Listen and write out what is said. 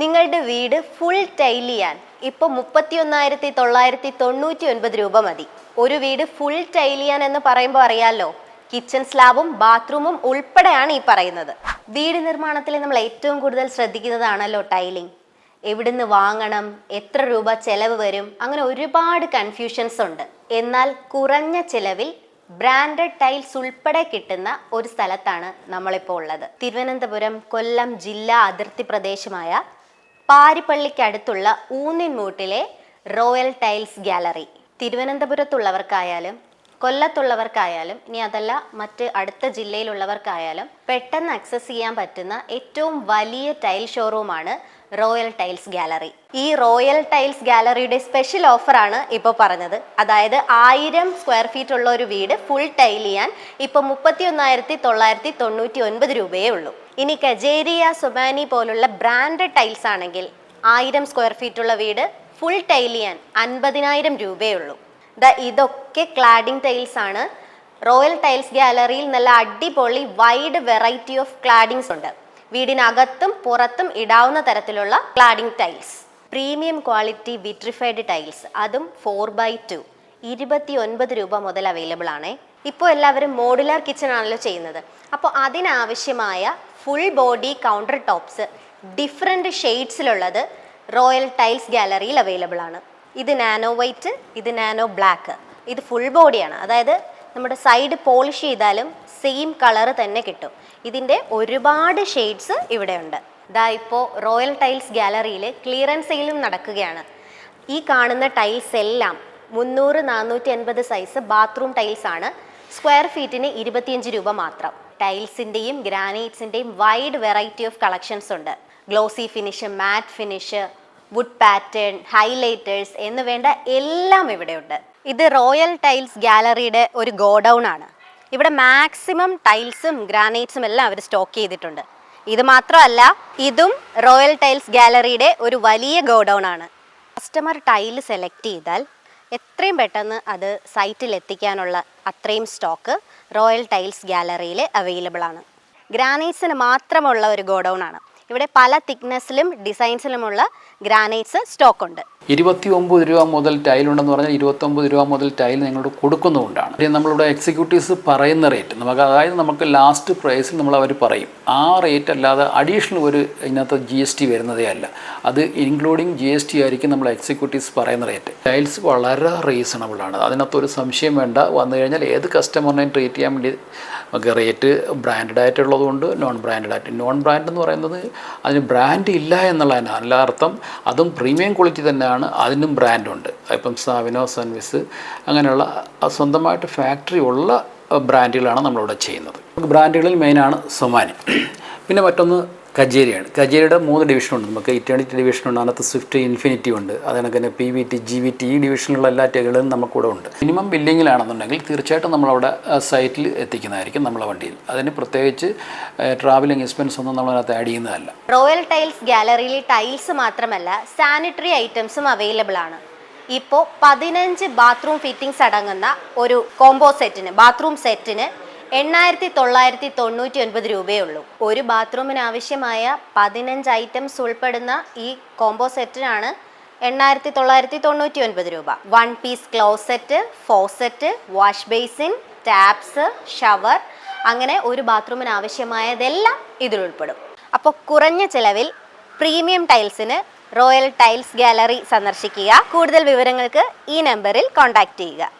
നിങ്ങളുടെ വീട് full tile ചെയ്യാൻ ഇപ്പോൾ മുപ്പത്തി ഒന്നായിരത്തി തൊള്ളായിരത്തി തൊണ്ണൂറ്റി ഒൻപത് രൂപ മതി. ഒരു വീട് ഫുൾ ടൈൽ ചെയ്യാൻ എന്ന് പറയുമ്പോൾ അറിയാലോ കിച്ചൺ സ്ലാബും ബാത്റൂമും ഉൾപ്പെടെയാണ് ഈ പറയുന്നത്. വീട് നിർമ്മാണത്തിൽ നമ്മൾ ഏറ്റവും കൂടുതൽ ശ്രദ്ധിക്കുന്നതാണല്ലോ ടൈലിംഗ് എവിടുന്ന് വാങ്ങണം എത്ര രൂപ ചെലവ് വരും അങ്ങനെ ഒരുപാട് കൺഫ്യൂഷൻസ് ഉണ്ട്. എന്നാൽ കുറഞ്ഞ ചെലവിൽ ബ്രാൻഡഡ് ടൈൽസ് ഉൾപ്പെടെ കിട്ടുന്ന ഒരു സ്ഥലത്താണ് നമ്മളിപ്പോൾ ഉള്ളത്. തിരുവനന്തപുരം കൊല്ലം ജില്ലാ അതിർത്തി പ്രദേശമായ പാരിപ്പള്ളിക്കടുത്തുള്ള ഊന്നിൻമൂട്ടിലെ റോയൽ ടൈൽസ് ഗാലറി. തിരുവനന്തപുരത്തുള്ളവർക്കായാലും കൊല്ലത്തുള്ളവർക്കായാലും ഇനി അതല്ല മറ്റ് അടുത്ത ജില്ലയിലുള്ളവർക്കായാലും പെട്ടെന്ന് ആക്സസ് ചെയ്യാൻ പറ്റുന്ന ഏറ്റവും വലിയ ടൈൽ ഷോറൂമാണ് റോയൽ ടൈൽസ് ഗാലറി ഈ റോയൽ ടൈൽസ് ഗാലറിയുടെ സ്പെഷ്യൽ ഓഫറാണ് ഇപ്പൊ പറഞ്ഞത്. അതായത് ആയിരം സ്ക്വയർ ഫീറ്റ് ഉള്ള ഒരു വീട് ഫുൾ ടൈൽ ചെയ്യാൻ ഇപ്പൊ മുപ്പത്തി ഒന്നായിരത്തി തൊള്ളായിരത്തി തൊണ്ണൂറ്റി ഒൻപത് രൂപയേ ഉള്ളൂ. ഇനി കജേരിയ സുബാനി പോലുള്ള ബ്രാൻഡഡ് ടൈൽസ് ആണെങ്കിൽ ആയിരം സ്ക്വയർ ഫീറ്റ് ഉള്ള വീട് ഫുൾ ടൈൽ ചെയ്യാൻ അൻപതിനായിരം രൂപയേ ഉള്ളൂ. ഇതൊക്കെ ക്ലാഡിംഗ് ടൈൽസ് ആണ്. റോയൽ ടൈൽസ് ഗാലറിയിൽ നല്ല അടിപൊളി വൈഡ് വെറൈറ്റി ഓഫ് ക്ലാഡിങ്സ് ഉണ്ട്. വീടിനകത്തും പുറത്തും ഇടാവുന്ന തരത്തിലുള്ള cladding tiles premium quality vitrified tiles അതും ഫോർ ബൈ ടു ഇരുപത്തി ഒൻപത് രൂപ മുതൽ അവൈലബിൾ ആണ്. ഇപ്പോൾ എല്ലാവരും മോഡുലാർ കിച്ചൺ ആണല്ലോ ചെയ്യുന്നത്. അപ്പോൾ അതിനാവശ്യമായ full body counter tops different ഷെയ്ഡ്സിലുള്ളത് royal tiles ഗാലറിയിൽ അവൈലബിൾ ആണ്. ഇത് നാനോ വൈറ്റ് ഇത് നാനോ ബ്ലാക്ക് ഇത് ഫുൾ ബോഡിയാണ് അതായത് നമ്മുടെ സൈഡ് പോളിഷ് ചെയ്താലും സെയിം കളർ തന്നെ കിട്ടും. ഇതിന്റെ ഒരുപാട് ഷെയ്ഡ്സ് ഇവിടെയുണ്ട്. ഇതാ ഇപ്പോൾ റോയൽ ടൈൽസ് ഗാലറിയിൽ ക്ലിയറൻസ് സെയിലും നടക്കുകയാണ്. ഈ കാണുന്ന ടൈൽസ് എല്ലാം മുന്നൂറ് നാനൂറ്റി അൻപത് സൈസ് ബാത്റൂം ടൈൽസ് ആണ്. സ്ക്വയർ ഫീറ്റിന് ഇരുപത്തിയഞ്ച് രൂപ മാത്രം. ടൈൽസിന്റെയും ഗ്രാനൈറ്റ്സിന്റെയും വൈഡ് വെറൈറ്റി ഓഫ് കളക്ഷൻസ് ഉണ്ട്. Glossy finish matte finish wood pattern highlighters എന്ന് വേണ്ട എല്ലാം ഇവിടെയുണ്ട്. ഇത് റോയൽ ടൈൽസ് ഗാലറിയുടെ ഒരു ഗോഡൗൺ ആണ്. ഇവിടെ മാക്സിമം ടൈൽസും ഗ്രാനൈറ്റ്സും എല്ലാം അവർ സ്റ്റോക്ക് ചെയ്തിട്ടുണ്ട്. ഇത് മാത്രമല്ല ഇതും റോയൽ ടൈൽസ് ഗാലറിയുടെ ഒരു വലിയ ഗോഡൗൺ ആണ് കസ്റ്റമർ ടൈൽ സെലക്ട് ചെയ്താൽ എത്രയും പെട്ടെന്ന് അത് സൈറ്റിൽ എത്തിക്കാനുള്ള അത്രയും സ്റ്റോക്ക് റോയൽ ടൈൽസ് ഗാലറിയിൽ അവൈലബിൾ ആണ്. ഗ്രാനൈറ്റ്സിന് മാത്രമുള്ള ഒരു ഗോഡൗൺ ആണ് ഇവിടെ പല തിക്നെസ്സിലും ഡിസൈൻസിലുമുള്ള ഗ്രാനൈറ്റ്സ് സ്റ്റോക്ക് ഉണ്ട് ഇരുപത്തി ഒമ്പത് രൂപ മുതൽ ടൈൽ ഉണ്ടെന്ന് പറഞ്ഞാൽ ഇരുപത്തി ഒമ്പത് രൂപ മുതൽ ടൈൽ നിങ്ങളോട് കൊടുക്കുന്നതുകൊണ്ടാണ്. നമ്മളുടെ എക്സിക്യൂട്ടീവ്സ് പറയുന്ന റേറ്റ് നമുക്ക് അതായത് നമുക്ക് ലാസ്റ്റ് പ്രൈസിൽ നമ്മൾ അവർ പറയും. ആ റേറ്റ് അല്ലാതെ അഡീഷണൽ ഒരു ഇതിനകത്ത് ജി എസ് ടി വരുന്നതേ അല്ല. അത് ഇൻക്ലൂഡിങ് ജി എസ് ടി ആയിരിക്കും നമ്മൾ എക്സിക്യൂട്ടീവ്സ് പറയുന്ന റേറ്റ് ടൈൽസ് വളരെ റീസണബിൾ ആണ്. അതിനകത്ത് ഒരു സംശയം വേണ്ട. വന്നു കഴിഞ്ഞാൽ ഏത് കസ്റ്റമറിനെയും ട്രീറ്റ് ചെയ്യാൻ വേണ്ടി നമുക്ക് റേറ്റ് ബ്രാൻഡഡ് ആയിട്ടുള്ളതുകൊണ്ട് നോൺ ബ്രാൻഡഡ് ആയിട്ട്. നോൺ ബ്രാൻഡ് എന്ന് പറയുന്നത് അതിന് ബ്രാൻഡ് ഇല്ല എന്നുള്ളതിന്. അല്ല അർത്ഥം അതും പ്രീമിയം ക്വാളിറ്റി തന്നെയാണ് അതിനും ബ്രാൻഡുണ്ട് ഇപ്പം സാവിനോ സൺവിസ് അങ്ങനെയുള്ള സ്വന്തമായിട്ട് ഫാക്ടറി ഉള്ള ബ്രാൻഡുകളാണ് നമ്മളിവിടെ ചെയ്യുന്നത്. ബ്രാൻഡുകളിൽ മെയിനാണ് സൊമാനി. പിന്നെ മറ്റൊന്ന് കജേരിയാണ്. കജേരിയുടെ മൂന്ന് ഡിവിഷനുണ്ട്. നമുക്ക് ഇറ്റേണിറ്റി ഡിവിഷനുണ്ട് അതിനകത്ത് സ്വിഫ്റ്റ് ഇൻഫിനിറ്റി ഉണ്ട്. അതിനൊക്കെ തന്നെ P V T G V T ഈ ഡിവിഷനിലുള്ള എല്ലാ ടേകളും നമുക്കിവിടെ ഉണ്ട്. മിനിമം ബില്ലിങ്ങിലാണെന്നുണ്ടെങ്കിൽ തീർച്ചയായിട്ടും നമ്മളവിടെ സൈറ്റിൽ എത്തിക്കുന്നതായിരിക്കും നമ്മളെ വണ്ടിയിൽ. അതിന് പ്രത്യേകിച്ച് ട്രാവലിംഗ് എക്സ്പെൻസ് ഒന്നും നമ്മളതിനകത്ത് ആഡ് ചെയ്യുന്നതല്ല. റോയൽ ടൈൽസ് ഗാലറിയിൽ ടൈൽസ് മാത്രമല്ല സാനിറ്ററി ഐറ്റംസും അവൈലബിൾ ആണ്. ഇപ്പോൾ പതിനഞ്ച് ബാത്റൂം ഫിറ്റിംഗ്സ് അടങ്ങുന്ന ഒരു കോംബോ സെറ്റിന് ബാത്റൂം സെറ്റിന് എണ്ണായിരത്തി തൊള്ളായിരത്തി തൊണ്ണൂറ്റി ഒൻപത് രൂപയേ ഉള്ളൂ ഒരു ബാത്റൂമിന് ആവശ്യമായ പതിനഞ്ച് ഐറ്റംസ് ഉൾപ്പെടുന്ന ഈ കോംബോ സെറ്റിനാണ് എണ്ണായിരത്തി തൊള്ളായിരത്തി തൊണ്ണൂറ്റി ഒൻപത് രൂപ. One piece closet faucet wash basin taps shower അങ്ങനെ ഒരു ബാത്റൂമിന് ആവശ്യമായതെല്ലാം ഇതിൽ ഉൾപ്പെടും. അപ്പോൾ കുറഞ്ഞ ചിലവിൽ പ്രീമിയം ടൈൽസിന് റോയൽ ടൈൽസ് ഗാലറി സന്ദർശിക്കുക. കൂടുതൽ വിവരങ്ങൾക്ക് ഈ നമ്പറിൽ കോൺടാക്റ്റ് ചെയ്യുക.